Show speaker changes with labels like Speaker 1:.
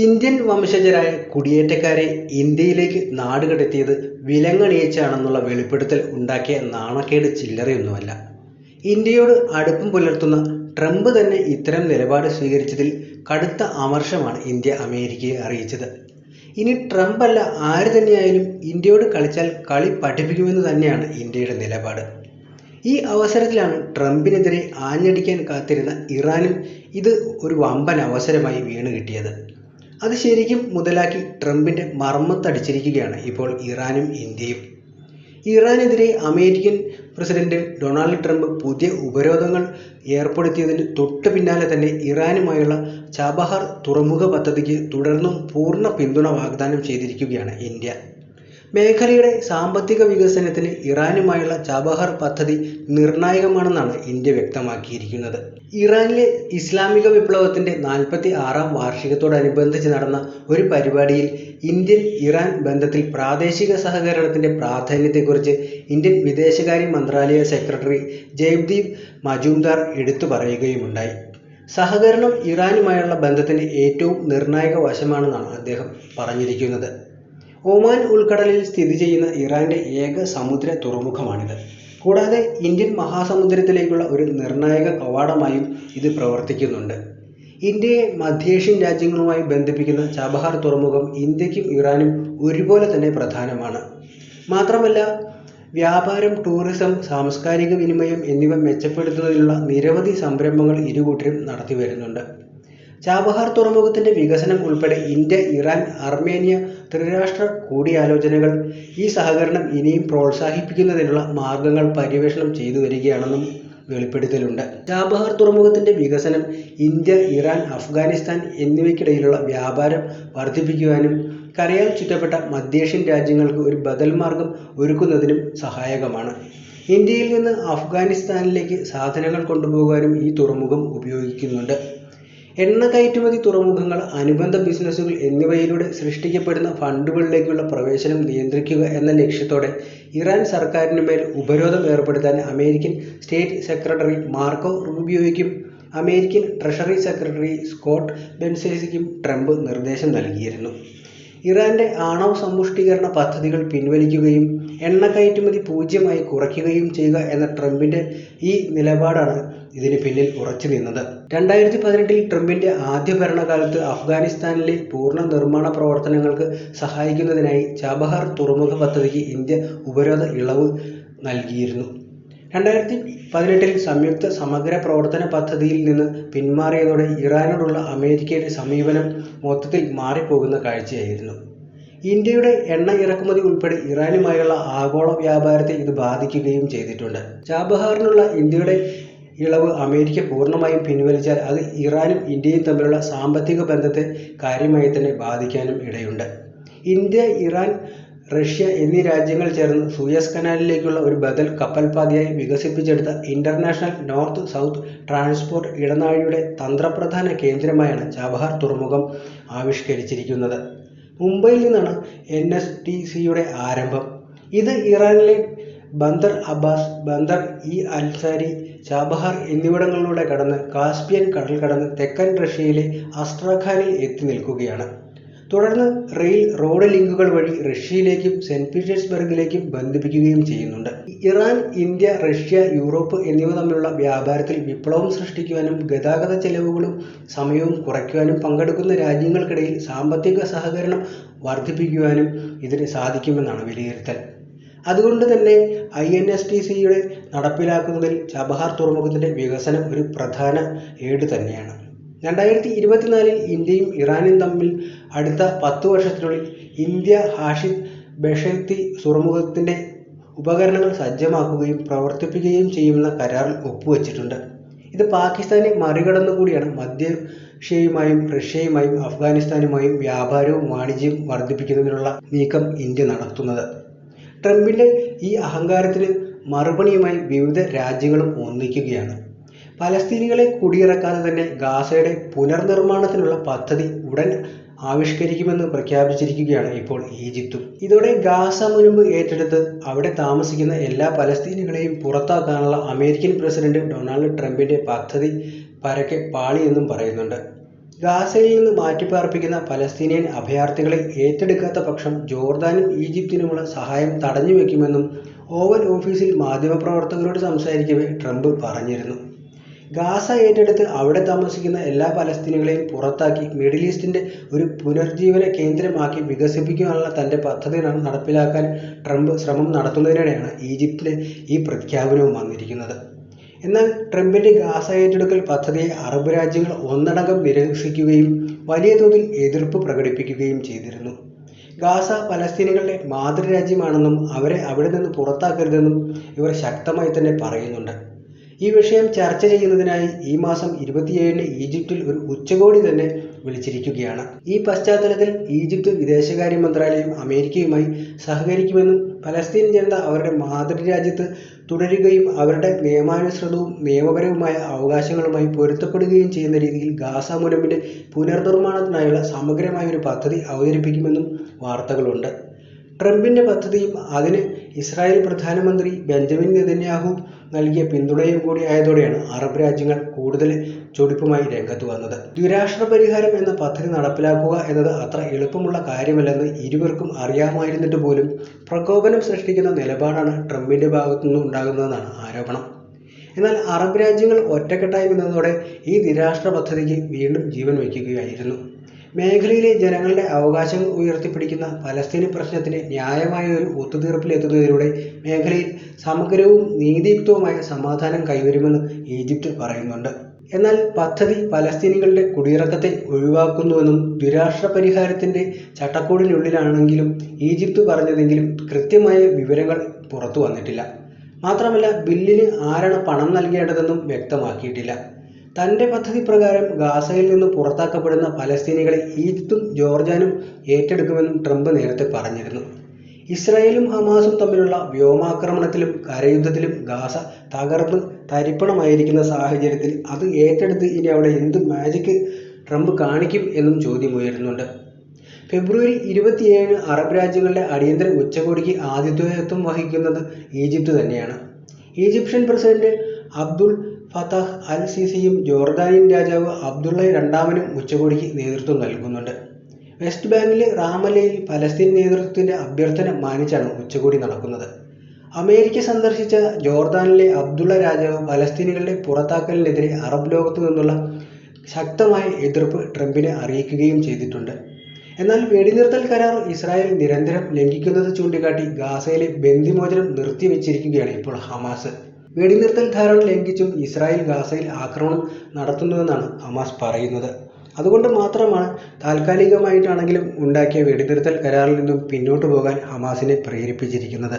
Speaker 1: Indian വംശജരായ കുടിയേറ്റക്കാരെ ഇന്ത്യയിലേക്ക് നാടുകടത്തിയത് വിലങ്ങണിയിച്ചാണെന്നുള്ള വെളിപ്പെടുത്തൽ ഉണ്ടാക്കിയ നാണക്കേട് ചില്ലറയൊന്നുമല്ല. ഇന്ത്യയോട് അടുപ്പം പുലർത്തുന്ന ട്രംപ് തന്നെ ഇത്തരം നിലപാട് സ്വീകരിച്ചതിൽ കടുത്ത അമർഷമാണ് ഇന്ത്യ അമേരിക്കയെ അറിയിച്ചത്. ഇനി ട്രംപ് അല്ല ആര് തന്നെയായാലും ഇന്ത്യയോട് കളിച്ചാൽ കളി പഠിപ്പിക്കുമെന്ന് തന്നെയാണ് ഇന്ത്യയുടെ നിലപാട്. ഈ അവസരത്തിലാണ് ട്രംപിനെതിരെ ആഞ്ഞടിക്കാൻ കാത്തിരുന്ന ഇറാനും ഇത് ഒരു വമ്പൻ അവസരമായി വീണുകിട്ടിയത്. അത് ശരിക്കും മുതലാക്കി ട്രംപിന്റെ മർമ്മത്തടിച്ചിരിക്കുകയാണ് ഇപ്പോൾ ഇറാനും ഇന്ത്യയും. ഇറാനെതിരെ അമേരിക്കൻ പ്രസിഡന്റ് ഡൊണാൾഡ് ട്രംപ് പുതിയ ഉപരോധങ്ങൾ ഏർപ്പെടുത്തിയതിന് തൊട്ടുപിന്നാലെ തന്നെ ഇറാനുമായുള്ള ചാബഹാർ തുറമുഖ പദ്ധതിക്ക് തുടർന്നും പൂർണ പിന്തുണ വാഗ്ദാനം ചെയ്തിരിക്കുകയാണ് ഇന്ത്യ. മേഖലയുടെ സാമ്പത്തിക വികസനത്തിന് ഇറാനുമായുള്ള ചാബഹാർ പദ്ധതി നിർണായകമാണെന്നാണ് ഇന്ത്യ വ്യക്തമാക്കിയിരിക്കുന്നത്. ഇറാനിലെ ഇസ്ലാമിക വിപ്ലവത്തിന്റെ നാൽപ്പത്തി ആറാം വാർഷികത്തോടനുബന്ധിച്ച് നടന്ന ഒരു പരിപാടിയിൽ ഇന്ത്യൻ ഇറാൻ ബന്ധത്തിൽ പ്രാദേശിക സഹകരണത്തിന്റെ പ്രാധാന്യത്തെക്കുറിച്ച് ഇന്ത്യൻ വിദേശകാര്യ മന്ത്രാലയ സെക്രട്ടറി ജയ്ദീപ് മജുംദാർ എടുത്തു പറയുകയുമുണ്ടായി. സഹകരണം ഇറാനുമായുള്ള ബന്ധത്തിന്റെ ഏറ്റവും നിർണായക വശമാണെന്നാണ് അദ്ദേഹം പറഞ്ഞിരിക്കുന്നത്. ഒമാൻ ഉൾക്കടലിൽ സ്ഥിതി ചെയ്യുന്ന ഇറാന്റെ ഏക സമുദ്ര തുറമുഖമാണിത്. കൂടാതെ ഇന്ത്യൻ മഹാസമുദ്രത്തിലേക്കുള്ള ഒരു നിർണായക കവാടമായും ഇത് പ്രവർത്തിക്കുന്നുണ്ട്. ഇന്ത്യയെ മധ്യേഷ്യൻ രാജ്യങ്ങളുമായി ബന്ധിപ്പിക്കുന്ന ചബഹാർ തുറമുഖം ഇന്ത്യക്കും ഇറാനും ഒരുപോലെ തന്നെ പ്രധാനമാണ്. മാത്രമല്ല വ്യാപാരം, ടൂറിസം, സാംസ്കാരിക വിനിമയം എന്നിവ മെച്ചപ്പെടുത്തുന്നതിനുള്ള നിരവധി സംരംഭങ്ങൾ ഇരുകൂട്ടരും നടത്തി വരുന്നുണ്ട് ചാബഹാർ തുറമുഖത്തിന്റെ വികസനം ഉൾപ്പെടെ ഇന്ത്യ, ഇറാൻ, അർമേനിയ ത്രിരാഷ്ട്ര കൂടിയാലോചനകൾ ഈ സഹകരണം ഇനിയും പ്രോത്സാഹിപ്പിക്കുന്നതിനുള്ള മാർഗങ്ങൾ പര്യവേഷണം ചെയ്തു വരികയാണെന്നും വെളിപ്പെടുത്തലുണ്ട്. ചാബഹാർ തുറമുഖത്തിന്റെ വികസനം ഇന്ത്യ, ഇറാൻ, അഫ്ഗാനിസ്ഥാൻ എന്നിവയ്ക്കിടയിലുള്ള വ്യാപാരം വർദ്ധിപ്പിക്കുവാനും കരയാൽ ചുറ്റപ്പെട്ട മധ്യേഷ്യൻ രാജ്യങ്ങൾക്ക് ഒരു ബദൽ മാർഗം ഒരുക്കുന്നതിനും സഹായകമാണ്. ഇന്ത്യയിൽ നിന്ന് അഫ്ഗാനിസ്ഥാനിലേക്ക് സാധനങ്ങൾ കൊണ്ടുപോകാനും ഈ തുറമുഖം ഉപയോഗിക്കുന്നുണ്ട്. എണ്ണ കയറ്റുമതി, തുറമുഖങ്ങൾ, അനുബന്ധ ബിസിനസ്സുകൾ എന്നിവയിലൂടെ സൃഷ്ടിക്കപ്പെടുന്ന ഫണ്ടുകളിലേക്കുള്ള പ്രവേശനം നിയന്ത്രിക്കുക എന്ന ലക്ഷ്യത്തോടെ ഇറാൻ സർക്കാരിനുമേൽ ഉപരോധം ഏർപ്പെടുത്താൻ അമേരിക്കൻ സ്റ്റേറ്റ് സെക്രട്ടറി മാർക്കോ റൂബിയോയ്ക്കും അമേരിക്കൻ ട്രഷറി സെക്രട്ടറി സ്കോട്ട് ബെൻസേസിക്കും ട്രംപ് നിർദ്ദേശം നൽകിയിരുന്നു. ഇറാന്റെ ആണവ സമ്പുഷ്ടീകരണ പദ്ധതികൾ പിൻവലിക്കുകയും എണ്ണ കയറ്റുമതി പൂജ്യമായി കുറയ്ക്കുകയും ചെയ്യുക എന്ന ട്രംപിന്റെ ഈ നിലപാടാണ് ഇതിന് പിന്നിൽ ഉറച്ചു നിന്നത് രണ്ടായിരത്തി പതിനെട്ടിൽ ട്രംപിന്റെ ആദ്യ ഭരണകാലത്ത് അഫ്ഗാനിസ്ഥാനിലെ പൂർണ നിർമ്മാണ പ്രവർത്തനങ്ങൾക്ക് സഹായിക്കുന്നതിനായി ചാബഹാർ തുറമുഖ പദ്ധതിക്ക് ഇന്ത്യ ഉപരോധ ഇളവ് നൽകിയിരുന്നു. രണ്ടായിരത്തിപതിനെട്ടിൽ സംയുക്ത സമഗ്ര പ്രവർത്തന പദ്ധതിയിൽ നിന്ന് പിന്മാറിയതോടെ ഇറാനോടുള്ള അമേരിക്കയുടെ സമീപനം മൊത്തത്തിൽ മാറിപ്പോകുന്ന കാഴ്ചയായിരുന്നു. ഇന്ത്യയുടെ എണ്ണ ഇറക്കുമതി ഉൾപ്പെടെ ഇറാനുമായുള്ള ആഗോള വ്യാപാരത്തെ ഇത് ബാധിക്കുകയും ചെയ്തിട്ടുണ്ട്. ചാബഹാറിനുള്ള ഇന്ത്യയുടെ ഇളവ് അമേരിക്ക പൂർണമായും പിൻവലിച്ചാൽ അത് ഇറാനും ഇന്ത്യയും തമ്മിലുള്ള സാമ്പത്തിക ബന്ധത്തെ കാര്യമായി തന്നെ ബാധിക്കാനും ഇടയുണ്ട്. ഇന്ത്യ, ഇറാൻ, റഷ്യ എന്നീ രാജ്യങ്ങൾ ചേർന്ന് സൂയസ് കനാലിലേക്കുള്ള ഒരു ബദൽ കപ്പൽപാതയായി വികസിപ്പിച്ചെടുത്ത ഇന്റർനാഷണൽ നോർത്ത് സൗത്ത് ട്രാൻസ്പോർട്ട് ഇടനാഴിയുടെ തന്ത്രപ്രധാന കേന്ദ്രമായാണ് ചാബഹാർ തുറമുഖം ആവിഷ്കരിച്ചിരിക്കുന്നത്. മുംബൈയിൽ നിന്നാണ് എൻ. എസ്. ടി. സിയുടെ ആരംഭം. ഇത് ഇറാനിലെ ബന്ദർ അബ്ബാസ്, ബന്ദർ ഇ അൽസാരി ചാബഹാർ എന്നിവിടങ്ങളിലൂടെ കടന്ന് കാസ്പിയൻ കടൽ കടന്ന് തെക്കൻ റഷ്യയിലെ അസ്ട്രാഖാനിൽ എത്തിനിൽക്കുകയാണ്. തുടർന്ന് റെയിൽ, റോഡ് ലിങ്കുകൾ വഴി റഷ്യയിലേക്കും സെന്റ് പീറ്റേഴ്സ്ബർഗിലേക്കും ബന്ധിപ്പിക്കുകയും ചെയ്യുന്നുണ്ട്. ഇറാൻ, ഇന്ത്യ, റഷ്യ, യൂറോപ്പ് എന്നിവ തമ്മിലുള്ള വ്യാപാരത്തിൽ വിപ്ലവം സൃഷ്ടിക്കുവാനും ഗതാഗത ചെലവുകളും സമയവും കുറയ്ക്കുവാനും പങ്കെടുക്കുന്ന രാജ്യങ്ങൾക്കിടയിൽ സാമ്പത്തിക സഹകരണം വർദ്ധിപ്പിക്കുവാനും ഇതിന് സാധിക്കുമെന്നാണ് വിലയിരുത്തൽ. അതുകൊണ്ട് തന്നെ ഐ. എൻ. എസ്. ടി. സിയുടെ നടപ്പിലാക്കുന്നതിൽ ചബഹാർ തുറമുഖത്തിന്റെ വികസനം ഒരു പ്രധാന ഏടു തന്നെയാണ്. രണ്ടായിരത്തിഇരുപത്തിനാലിൽ ഇന്ത്യയും ഇറാനും തമ്മിൽ അടുത്ത പത്തു വർഷത്തിനുള്ളിൽ ഇന്ത്യ ഹാഷിദ് ബെഹെഷ്തി തുറമുഖത്തിന്റെ ഉപകരണങ്ങൾ സജ്ജമാക്കുകയും പ്രവർത്തിപ്പിക്കുകയും ചെയ്യുമെന്ന കരാറിൽ ഒപ്പുവച്ചിട്ടുണ്ട്. ഇത് പാകിസ്ഥാനെ മറികടന്നുകൂടിയാണ് മധ്യേഷ്യയുമായും റഷ്യയുമായും അഫ്ഗാനിസ്ഥാനുമായും വ്യാപാരവും വാണിജ്യവും വർദ്ധിപ്പിക്കുന്നതിനുള്ള നീക്കം ഇന്ത്യ നടത്തുന്നത്. ട്രംപിന്റെ ഈ അഹങ്കാരത്തിന് മറുപടിയുമായി വിവിധ രാജ്യങ്ങളും ഒന്നിക്കുകയാണ്. പലസ്തീനികളെ കുടിയിറക്കാതെ തന്നെ ഗാസയുടെ പുനർനിർമ്മാണത്തിനുള്ള പദ്ധതി ഉടൻ ആവിഷ്കരിക്കുമെന്ന് പ്രഖ്യാപിച്ചിരിക്കുകയാണ് ഇപ്പോൾ ഈജിപ്തും. ഇതോടെ ഗാസ മുനമ്പ് ഏറ്റെടുത്ത് അവിടെ താമസിക്കുന്ന എല്ലാ പലസ്തീനികളെയും പുറത്താക്കാനുള്ള അമേരിക്കൻ പ്രസിഡന്റ് ഡൊണാൾഡ് ട്രംപിന്റെ പദ്ധതി പരക്കെ പാളിയെന്നും പറയുന്നുണ്ട്. ഗാസയിൽ നിന്ന് മാറ്റിപ്പാർപ്പിക്കുന്ന പലസ്തീനിയൻ അഭയാർത്ഥികളെ ഏറ്റെടുക്കാത്ത പക്ഷം ജോർദാനും ഈജിപ്തിനുമുള്ള സഹായം തടഞ്ഞു വെക്കുമെന്നും ഓവൽ ഓഫീസിൽ മാധ്യമപ്രവർത്തകരോട് സംസാരിക്കവേ ട്രംപ് പറഞ്ഞിരുന്നു ഗാസ ഏറ്റെടുത്ത് അവിടെ താമസിക്കുന്ന എല്ലാ പലസ്തീനികളെയും പുറത്താക്കി മിഡിൽ ഈസ്റ്റിന്റെ ഒരു പുനർജീവന കേന്ദ്രമാക്കി വികസിപ്പിക്കാനുള്ള തന്റെ പദ്ധതി ന- നടപ്പിലാക്കാൻ ട്രംപ് ശ്രമം നടത്തുന്നതിനിടെയാണ് ഈജിപ്തിലെ ഈ പ്രഖ്യാപനവും വന്നിരിക്കുന്നത്. എന്നാൽ ട്രംപിന്റെ ഗാസ ഏറ്റെടുക്കൽ പദ്ധതിയെ അറബ് രാജ്യങ്ങൾ ഒന്നടങ്കം നിരസിക്കുകയും വലിയ തോതിൽ എതിർപ്പ് പ്രകടിപ്പിക്കുകയും ചെയ്തിരുന്നു. ഗാസ പലസ്തീനികളുടെ മാതൃരാജ്യമാണെന്നും അവരെ അവിടെ നിന്ന് പുറത്താക്കരുതെന്നും ഇവർ ശക്തമായി തന്നെ പറയുന്നുണ്ട്. ഈ വിഷയം ചർച്ച ചെയ്യുന്നതിനായി ഈ മാസം ഇരുപത്തിയേഴിന് ഈജിപ്തിൽ ഒരു ഉച്ചകോടി തന്നെ വിളിച്ചിരിക്കുകയാണ്. ഈ പശ്ചാത്തലത്തിൽ ഈജിപ്ത് വിദേശകാര്യ മന്ത്രാലയം അമേരിക്കയുമായി സഹകരിക്കുമെന്നും പലസ്തീൻ ജനത അവരുടെ മാതൃരാജ്യത്ത് തുടരുകയും അവരുടെ നിയമാനുസൃതവും നിയമപരവുമായ അവകാശങ്ങളുമായി പൊരുത്തപ്പെടുകയും ചെയ്യുന്ന രീതിയിൽ ഗാസ മുനമ്പിന്റെ പുനർനിർമ്മാണത്തിനായുള്ള സമഗ്രമായ ഒരു പദ്ധതി അവതരിപ്പിക്കുമെന്നും വാർത്തകളുണ്ട്. ട്രംപിന്റെ പദ്ധതിയും അതിന് ഇസ്രായേൽ പ്രധാനമന്ത്രി ബെഞ്ചമിൻ നെതന്യാഹു നൽകിയ പിന്തുണയും കൂടി ആയതോടെയാണ് അറബ് രാജ്യങ്ങൾ കൂടുതൽ ചൊടിപ്പുമായി രംഗത്ത് വന്നത്. ദ്വിരാഷ്ട്ര പരിഹാരം എന്ന പദ്ധതി നടപ്പിലാക്കുക എന്നത് അത്ര എളുപ്പമുള്ള കാര്യമല്ലെന്ന് ഇരുവർക്കും അറിയാമായിരുന്നിട്ട് പോലും പ്രകോപനം സൃഷ്ടിക്കുന്ന നിലപാടാണ് ട്രംപിന്റെ ഭാഗത്തു നിന്ന് ഉണ്ടാകുന്നതെന്നാണ് ആരോപണം. എന്നാൽ അറബ് രാജ്യങ്ങൾ ഒറ്റക്കെട്ടായി നിന്നതോടെ ഈ ദ്വിരാഷ്ട്ര പദ്ധതിക്ക് വീണ്ടും ജീവൻ വയ്ക്കുകയായിരുന്നു. മേഖലയിലെ ജനങ്ങളുടെ അവകാശങ്ങൾ ഉയർത്തിപ്പിടിക്കുന്ന പലസ്തീൻ പ്രശ്നത്തിന് ന്യായമായ ഒരു ഒത്തുതീർപ്പിലെത്തുന്നതിലൂടെ മേഖലയിൽ സമഗ്രവും നീതിയുക്തവുമായ സമാധാനം കൈവരുമെന്ന് ഈജിപ്ത് പറയുന്നുണ്ട്. എന്നാൽ പദ്ധതി പലസ്തീനികളുടെ കുടിയിറക്കത്തെ ഒഴിവാക്കുന്നുവെന്നും ദ്വിരാഷ്ട്ര പരിഹാരത്തിന്റെ ചട്ടക്കൂടിനുള്ളിലാണെങ്കിലും ഈജിപ്ത് പറഞ്ഞതെങ്കിലും കൃത്യമായ വിവരങ്ങൾ പുറത്തു വന്നിട്ടില്ല. മാത്രമല്ല ബില്ലിന് ആരാണ് പണം നൽകേണ്ടതെന്നും വ്യക്തമാക്കിയിട്ടില്ല. തന്റെ പദ്ധതി പ്രകാരം ഗാസയിൽ നിന്ന് പുറത്താക്കപ്പെടുന്ന പലസ്തീനികളെ ഈജിപ്തും ജോർജാനും ഏറ്റെടുക്കുമെന്നും ട്രംപ് നേരത്തെ പറഞ്ഞിരുന്നു. ഇസ്രായേലും ഹമാസും തമ്മിലുള്ള വ്യോമാക്രമണത്തിലും കരയുദ്ധത്തിലും ഗാസ തകർന്ന് തരിപ്പണമായിരിക്കുന്ന സാഹചര്യത്തിൽ അത് ഏറ്റെടുത്ത് ഇനി അവിടെ എന്ത് മാജിക് ട്രംപ് കാണിക്കും എന്നും ചോദ്യമുയരുന്നുണ്ട് ഫെബ്രുവരി ഇരുപത്തിയേഴിന് അറബ് രാജ്യങ്ങളുടെ അടിയന്തര ഉച്ചകോടിക്ക് ആതിഥേയത്വം വഹിക്കുന്നത് ഈജിപ്ത് തന്നെയാണ്. Egyptian president Abdul Fattah al സിസിയും Jordanian രാജാവ് അബ്ദുള്ള രണ്ടാമനും ഉച്ചകോടിക്ക് നേതൃത്വം നൽകുന്നുണ്ട്. വെസ്റ്റ് ബാങ്കിലെ റാമല്ലയിൽ പലസ്തീൻ നേതൃത്വത്തിന്റെ അഭ്യർത്ഥന മാനിച്ചാണ് ഉച്ചകോടി നടക്കുന്നത്. അമേരിക്ക സന്ദർശിച്ച ജോർദാനിലെ അബ്ദുള്ള രാജാവ് പലസ്തീനികളുടെ പുറത്താക്കലിനെതിരെ അറബ് ലോകത്തു നിന്നുള്ള ശക്തമായ എതിർപ്പ് ട്രംപിനെ അറിയിക്കുകയും ചെയ്തിട്ടുണ്ട്. എന്നാൽ വെടിനിർത്തൽ കരാർ ഇസ്രായേൽ നിരന്തരം ലംഘിക്കുന്നത് ചൂണ്ടിക്കാട്ടി ഗാസയിലെ ബന്ദിമോചനം നിർത്തിവെച്ചിരിക്കുകയാണ് ഇപ്പോൾ ഹമാസ്. വെടിനിർത്തൽ ധാരണ ലംഘിച്ചും ഇസ്രായേൽ ഗാസയിൽ ആക്രമണം നടത്തുന്നുവെന്നാണ് ഹമാസ് പറയുന്നത്. അതുകൊണ്ട് മാത്രമാണ് താൽക്കാലികമായിട്ടാണെങ്കിലും ഉണ്ടാക്കിയ വെടിനിർത്തൽ കരാറിൽ നിന്നും പിന്നോട്ട് പോകാൻ ഹമാസിനെ പ്രേരിപ്പിച്ചിരിക്കുന്നത്.